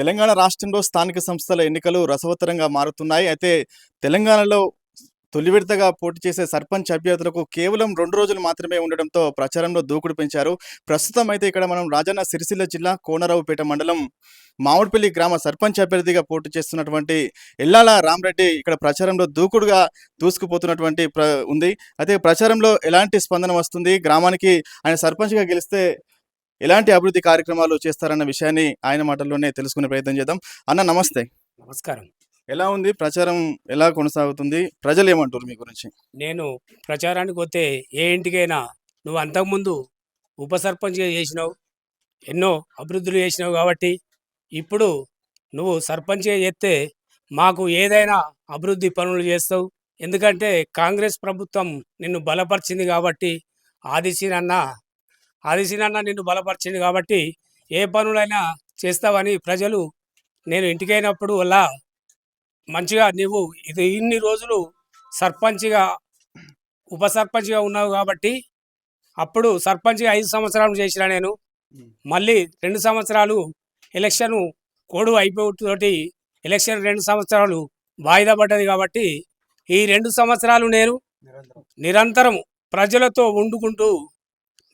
తెలంగాణ రాష్ట్రంలో స్థానిక సంస్థల ఎన్నికలు రసవత్తరంగా మారుతున్నాయి. అయితే తెలంగాణలో తొలి విడతగా పోటీ చేసే సర్పంచ్ అభ్యర్థులకు కేవలం రెండు రోజులు మాత్రమే ఉండడంతో ప్రచారంలో దూకుడు పెంచారు. ప్రస్తుతం అయితే ఇక్కడ మనం రాజన్న సిరిసిల్ల జిల్లా కోనరావుపేట మండలం మామిడిపల్లి గ్రామ సర్పంచ్ అభ్యర్థిగా పోటీ చేస్తున్నటువంటి ఎల్లాల రామరెడ్డి ఇక్కడ ప్రచారంలో దూకుడుగా దూసుకుపోతున్నటువంటి ప్ర ఉంది. అయితే ప్రచారంలో ఎలాంటి స్పందన వస్తుంది? గ్రామానికి ఆయన సర్పంచ్గా గెలిస్తే ఎలాంటి అభివృద్ధి కార్యక్రమాలు చేస్తారన్న విషయాన్ని ఆయన మాటల్లోనే తెలుసుకునే ప్రయత్నం చేద్దాం. అన్న నమస్తే. నమస్కారం. ఎలా ఉంది? ప్రచారం ఎలా కొనసాగుతుంది? ప్రజలు ఏమంటారు మీ గురించి? నేను ప్రచారానికి వస్తే ఏ ఇంటికైనా నువ్వు అంతకుముందు ఉప సర్పంచ్గా చేసినావు ఎన్నో అభివృద్ధులు చేసినావు కాబట్టి ఇప్పుడు నువ్వు సర్పంచ్గా చేస్తే మాకు ఏదైనా అభివృద్ధి పనులు చేస్తావు. ఎందుకంటే కాంగ్రెస్ ప్రభుత్వం నిన్ను బలపరిచింది కాబట్టి ఆదిశీనన్న ఆదిశీనన్న నిన్ను బలపరిచింది కాబట్టి ఏ పనులైనా చేస్తావని ప్రజలు నేను ఇంటికైనప్పుడు అలా మంచిగా నువ్వు ఇది ఇన్ని రోజులు సర్పంచ్గా ఉప సర్పంచ్గా ఉన్నావు కాబట్టి అప్పుడు సర్పంచ్గా ఐదు సంవత్సరాలు చేసిన నేను. మళ్ళీ రెండు సంవత్సరాలు ఎలక్షన్ కోడు అయిపోతోటి ఎలక్షన్ రెండు సంవత్సరాలు వాయిదా పడ్డది కాబట్టి ఈ రెండు సంవత్సరాలు నేను నిరంతరం. ప్రజలతో వండుకుంటూ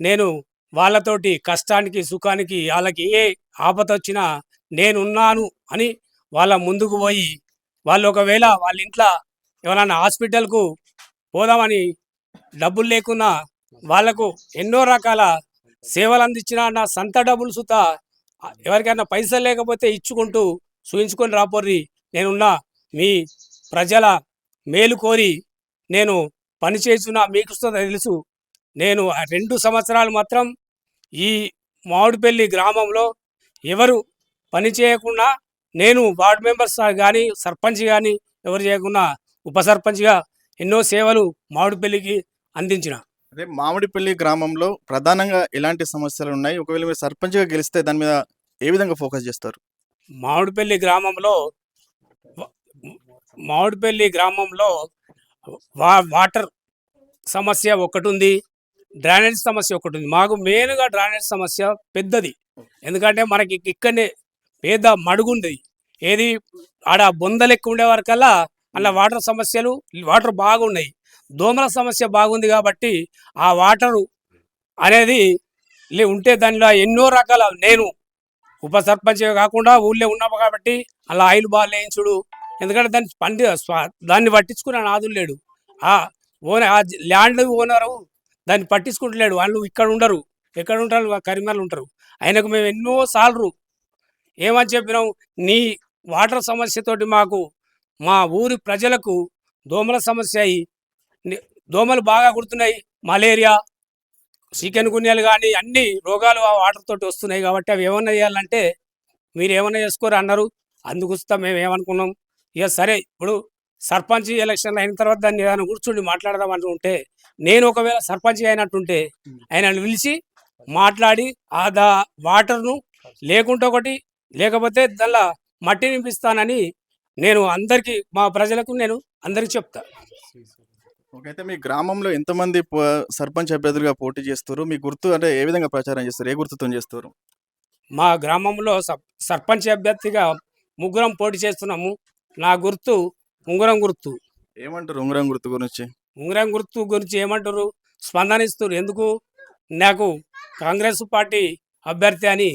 నేను వాళ్ళతోటి కష్టానికి సుఖానికి వాళ్ళకి ఏ ఆపద వచ్చినా నేనున్నాను అని వాళ్ళ ముందుకు పోయి వాళ్ళు ఒకవేళ వాళ్ళ ఇంట్లో ఎవరైనా హాస్పిటల్కు పోదామని డబ్బులు లేకున్నా వాళ్ళకు ఎన్నో రకాల సేవలు అందించిన నా సొంత డబ్బులు సుత ఎవరికైనా పైసలు లేకపోతే ఇచ్చుకుంటూ చూయించుకొని రాపోర్రి నేనున్నా. మీ ప్రజల మేలు కోరి నేను పని చేస్తున్నా మీకు తెలుసు. నేను ఆ రెండు సంవత్సరాలు మాత్రం ఈ మామిడిపల్లి గ్రామంలో ఎవరు పని చేయకుండా నేను వార్డు మెంబర్స్ కానీ సర్పంచ్ కానీ ఎవరు చేయకుండా ఉప సర్పంచ్గా ఎన్నో సేవలు మామిడిపల్లికి అందించిన. అదే మామిడిపల్లి గ్రామంలో ప్రధానంగా ఎలాంటి సమస్యలు ఉన్నాయి. ఒకవేళ మీరు సర్పంచ్గా గెలిస్తే దాని మీద ఏ విధంగా ఫోకస్ చేస్తారు? మామిడిపల్లి గ్రామంలో మామిడిపల్లి గ్రామంలో వా వాటర్ సమస్య ఒకటి ఉంది డ్రైనేజ్ సమస్య ఒకటి ఉంది. మాకు మెయిన్గా డ్రైనేజ్ సమస్య పెద్దది. ఎందుకంటే మనకి ఇక్కడనే పేద మడుగుంది ఏది ఆడ బొందలు ఎక్కువ ఉండే వరకల్లా అలా వాటర్ సమస్యలు వాటర్ బాగున్నాయి. దోమల సమస్య బాగుంది కాబట్టి ఆ వాటరు అనేది లే- ఉంటే దానిలో ఎన్నో రకాల నేను ఉప సర్పంచ్ కాకుండా ఊళ్ళో ఉన్నాము కాబట్టి అలా ఆయిల్ బాల్ వేయించుడు. ఎందుకంటే దాన్ని పండి దాన్ని పట్టించుకున్న నాదులు లేడు. ఆ ఓనర్ ఆ ల్యాండ్ ఓనరు దాన్ని పట్టించుకుంటలేడు. వాళ్ళు ఇక్కడ ఉండరు. ఎక్కడ ఉంటారు? కరీంనగర్లో ఉంటారు. ఆయనకు మేము ఎన్నో సార్లు ఏమని చెప్పినాం? నీ వాటర్ సమస్యతోటి మాకు మా ఊరి ప్రజలకు దోమల సమస్య అయి దోమలు బాగా కుడుతున్నాయి మలేరియా చికెన్ గున్యాలు కానీ అన్ని రోగాలు ఆ వాటర్ తోటి వస్తున్నాయి కాబట్టి అవి ఏమన్నా చేయాలంటే మీరు ఏమన్నా చేసుకోరు అన్నారు. అందుకుస్తా మేము ఏమనుకున్నాం? ఇక సరే ఇప్పుడు సర్పంచ్ ఎలక్షన్ అయిన తర్వాత దాన్ని ఏదైనా కూర్చుండి మాట్లాడదాం అంటుంటే నేను ఒకవేళ సర్పంచ్ అయినట్టుంటే ఆయన పిలిచి మాట్లాడి ఆ దా వాటర్ను లేకుంటే ఒకటి లేకపోతే దానిలో మట్టి నింపిస్తానని నేను అందరికీ మా ప్రజలకు నేను అందరికీ చెప్తా. ఓకే అయితే మీ గ్రామంలో ఎంతమంది సర్పంచ్ అభ్యర్థులుగా పోటీ చేస్తారు? మీ గుర్తు అంటే ఏ విధంగా ప్రచారం చేస్తారు? ఏ గుర్తుతో చేస్తారు? మా గ్రామంలో సర్- సర్పంచ్ అభ్యర్థిగా ముగ్గురం పోటీ చేస్తున్నాము. నా గుర్తు ఉంగరం గుర్తు. ఏమంటారు ఉంగరం గుర్తు గురించి? ఉంగరం గుర్తు గురించి ఏమంటారు? స్పందనిస్తారు ఎందుకు? నాకు కాంగ్రెస్ పార్టీ అభ్యర్థి అని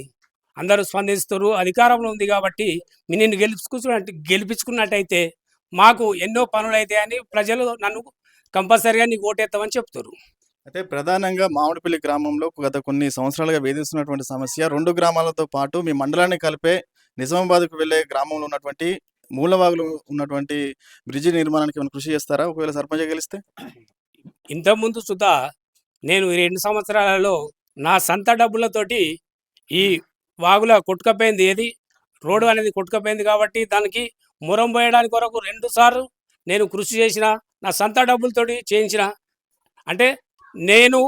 అందరూ స్పందిస్తారు. అధికారంలో ఉంది కాబట్టి నిన్ను గెలుచుకున్నట్టు గెలిపించుకున్నట్టయితే మాకు ఎన్నో పనులు అయితే అని ప్రజలు నన్ను కంపల్సరిగా నీకు ఓటేస్తామని చెప్తారు. అయితే ప్రధానంగా మామిడిపల్లి గ్రామంలో గత కొన్ని సంవత్సరాలుగా వేధిస్తున్నటువంటి సమస్య. రెండు గ్రామాలతో పాటు మీ మండలాన్ని కలిపే నిజామాబాద్కు వెళ్ళే గ్రామంలో ఉన్నటువంటి మూలవాగులు ఉన్నటువంటి బ్రిడ్జి నిర్మాణానికి ఏమైనా కృషి చేస్తారా? ఒకవేళ సర్పంచ్ గెలిస్తే? ఇంతకుముందు సుధా నేను ఈ రెండు సంవత్సరాలలో నా సొంత డబ్బులతోటి ఈ వాగుల కొట్టుకపోయింది ఏది? రోడ్డు అనేది కొట్టుకపోయింది కాబట్టి దానికి మురం పోయడానికి కొరకు రెండు సార్లు నేను కృషి చేసిన నా సొంత డబ్బులతోటి చేయించిన. అంటే నేను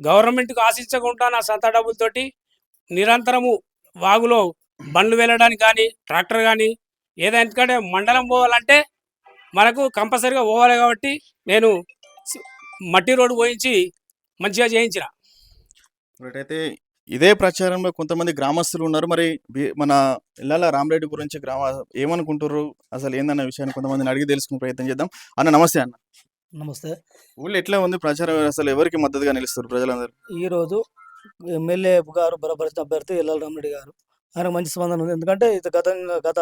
గవర్నమెంట్కి ఆశించకుండా నా సొంత డబ్బులతోటి నిరంతరము వాగులో బండ్లు వెళ్ళడానికి కానీ ట్రాక్టర్ కానీ ఏదైనా ఎందుకంటే మండలం పోవాలంటే మనకు కంపల్సరీగా పోవాలి కాబట్టి నేను మట్టి రోడ్డు పోయించి మంచిగా చేయించిన. ఇప్పుడైతే ఇదే ప్రచారంలో కొంతమంది గ్రామస్తులు ఉన్నారు. మరి మన ఇళ్ళ రామరెడ్డి గురించి గ్రామ ఏమనుకుంటారు అసలు ఏందన్న విషయాన్ని కొంతమందిని అడిగి తెలుసుకునే ప్రయత్నం చేద్దాం. అన్న నమస్తే అన్న. నమస్తే. ఊళ్ళో ఎట్లా ఉంది ప్రచారం? అసలు ఎవరికి మద్దతుగా నిలుస్తారు ప్రజలందరూ? ఈరోజు ఎమ్మెల్యే గారు బలపరిచిన అభ్యర్థి ఎల్ఎల్ రామరెడ్డి గారు. ఆయనకు మంచి స్పందన ఉంది. ఎందుకంటే ఇది గత గత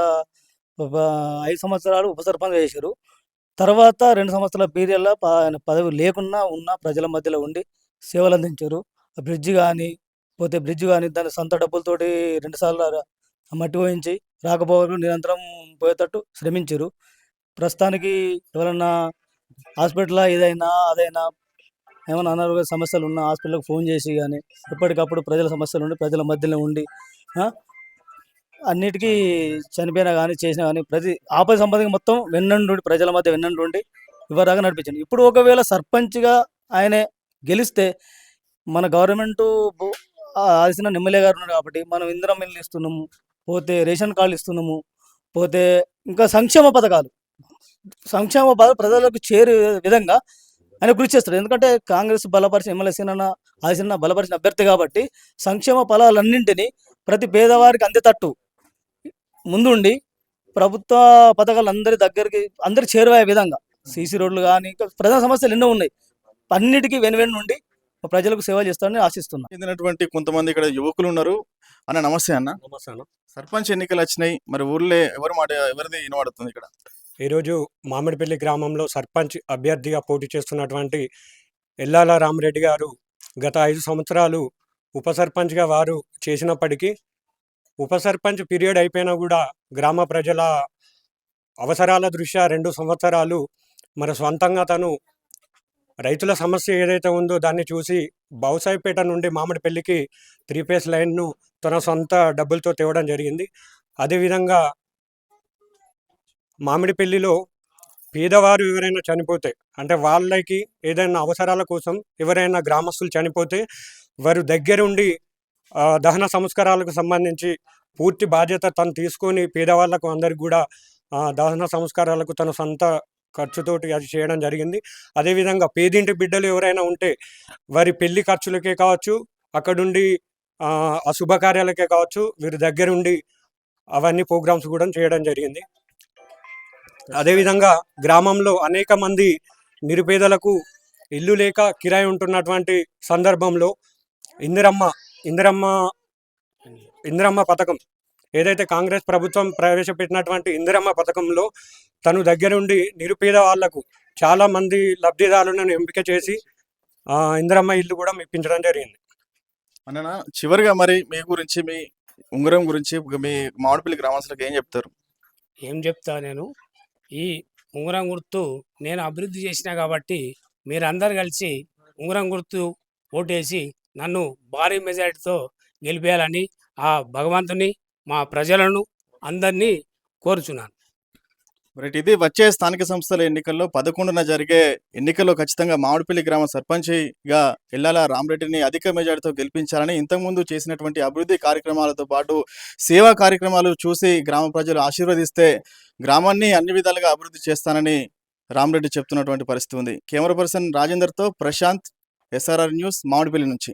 ఐదు సంవత్సరాలు ఉప సర్పంచ్ చేశారు. తర్వాత రెండు సంవత్సరాల పీరియడ్లో ఆయన పదవి లేకున్నా ఉన్న ప్రజల మధ్యలో ఉండి సేవలు అందించారు. ఆ బ్రిడ్జ్ కానీ పోతే బ్రిడ్జ్ కానీ దాని సొంత డబ్బులతోటి రెండుసార్లు మట్టి పోయించి రాకపోవడం నిరంతరం పోయేటట్టు శ్రమించారు. ప్రస్తుతానికి ఎవరన్నా హాస్పిటల్ ఏదైనా అదైనా ఏమైనా అనారోగ్య సమస్యలు ఉన్న హాస్పిటల్కి ఫోన్ చేసి కానీ ఎప్పటికప్పుడు ప్రజల సమస్యలు ఉండి ప్రజల మధ్యలో ఉండి అన్నిటికీ చనిపోయినా కానీ చేసినా కానీ ప్రతి ఆపద సంబంధించి మొత్తం వెన్నండి ప్రజల మధ్య వెన్నండి ఇవ్వరాగా నడిపించింది. ఇప్పుడు ఒకవేళ సర్పంచ్గా ఆయనే గెలిస్తే మన గవర్నమెంట్ ఆల్సిన ఎమ్మెల్యే గారు ఉన్నారు కాబట్టి మనం ఇందిరం ఇల్లు ఇస్తున్నాము పోతే రేషన్ కార్డులు ఇస్తున్నాము పోతే ఇంకా సంక్షేమ పథకాలు. సంక్షేమ పథకాలు ప్రజలకు చేరే విధంగా ఆయన కృషి చేస్తాడు. ఎందుకంటే కాంగ్రెస్ బలపరిచిన ఎమ్మెల్యే సీనన్న ఆసిన బలపరిచిన అభ్యర్థి కాబట్టి సంక్షేమ ఫలాలన్నింటినీ ప్రతి పేదవారికి అందేటట్టు ముందుండి ప్రభుత్వ పథకాలు అందరి దగ్గరికి అందరి చేరువయ్యే విధంగా సీసీ రోడ్లు కానీ ఇంకా ప్రధాన సమస్యలు ఎన్నో ఉన్నాయి. అన్నిటికీ వెను నుండి ప్రజలకు సేవ చేస్తారని ఆశిస్తున్నాను చెందినటువంటి కొంతమంది ఇక్కడ యువకులు ఉన్నారు. అన్న నమస్తే అన్న. నమస్తే అన్న. సర్పంచ్ ఎన్నికలు వచ్చినాయి. మరి ఊర్లో ఎవరి మాట ఎవరిది వినబడుతుంది ఇక్కడ? ఈరోజు మామిడిపల్లి గ్రామంలో సర్పంచ్ అభ్యర్థిగా పోటీ చేస్తున్నటువంటి ఎల్లాల రామరెడ్డి గారు గత ఐదు సంవత్సరాలు ఉప సర్పంచ్గా వారు చేసినప్పటికీ ఉప సర్పంచ్ పీరియడ్ అయిపోయినా కూడా గ్రామ ప్రజల అవసరాల దృష్ట్యా రెండు సంవత్సరాలు మరి సొంతంగా తను రైతుల సమస్య ఏదైతే ఉందో దాన్ని చూసి బౌసాయిపేట నుండి మామిడిపల్లికి త్రీ ఫేస్ లైన్ను తన సొంత డబ్బులతో తేవడం జరిగింది. అదేవిధంగా మామిడిపల్లిలో పేదవారు ఎవరైనా చనిపోతే అంటే వాళ్ళకి ఏదైనా అవసరాల కోసం ఎవరైనా గ్రామస్తులు చనిపోతే వారు దగ్గరుండి దహన సంస్కారాలకు సంబంధించి పూర్తి బాధ్యత తను తీసుకొని పేదవాళ్ళకు అందరికి కూడా దహన సంస్కారాలకు తన సొంత ఖర్చుతోటి అది చేయడం జరిగింది. అదేవిధంగా పేదింటి బిడ్డలు ఎవరైనా ఉంటే వారి పెళ్ళి ఖర్చులకే కావచ్చు అక్కడుండి ఆ, అశుభకార్యాలకే కావచ్చు వీరి దగ్గరుండి అవన్నీ ప్రోగ్రామ్స్ కూడా చేయడం జరిగింది. అదేవిధంగా గ్రామంలో అనేక మంది నిరుపేదలకు ఇల్లు లేక కిరాయి ఉంటున్నటువంటి సందర్భంలో ఇందిరమ్మ ఇందిరమ్మ ఇందిరమ్మ పథకం. ఏదైతే కాంగ్రెస్ ప్రభుత్వం ప్రవేశపెట్టినటువంటి ఇందిరమ్మ పథకంలో తను దగ్గరుండి నిరుపేద వాళ్ళకు చాలా మంది లబ్ధిదారులను ఎంపిక చేసి ఆ, ఇందిరమ్మ ఇల్లు కూడా మెప్పించడం జరిగింది. అన్న చివరిగా మరి మీ గురించి మీ ఉంగరం గురించి మీ మామిడిపల్లి గ్రామస్తులకు ఏం చెప్తారు? ఏం చెప్తా నేను? ఈ ఉంగరం గుర్తు నేను అభివృద్ధి చేసిన కాబట్టి మీరందరు కలిసి ఉంగరం గుర్తు ఓటేసి నన్ను భారీ మెజారిటీతో గెలిపేయాలని ఆ భగవంతుని మా ప్రజలను అందరినీ కోరుచున్నాను. రైట్ ఇది వచ్చే స్థానిక సంస్థల ఎన్నికల్లో పదకొండున జరిగే ఎన్నికల్లో ఖచ్చితంగా మామిడిపల్లి గ్రామ సర్పంచ్గా ఎల్లాల రామరెడ్డిని అధిక మెజార్టీతో గెలిపించాలని ఇంతకుముందు చేసినటువంటి అభివృద్ధి కార్యక్రమాలతో పాటు సేవా కార్యక్రమాలు చూసి గ్రామ ప్రజలు ఆశీర్వదిస్తే గ్రామాన్ని అన్ని విధాలుగా అభివృద్ధి చేస్తానని రామరెడ్డి చెప్తున్నటువంటి పరిస్థితి ఉంది. కెమెరా పర్సన్ రాజేందర్తో ప్రశాంత్ ఎస్ఆర్ఆర్ న్యూస్ మామిడిపల్లి నుంచి.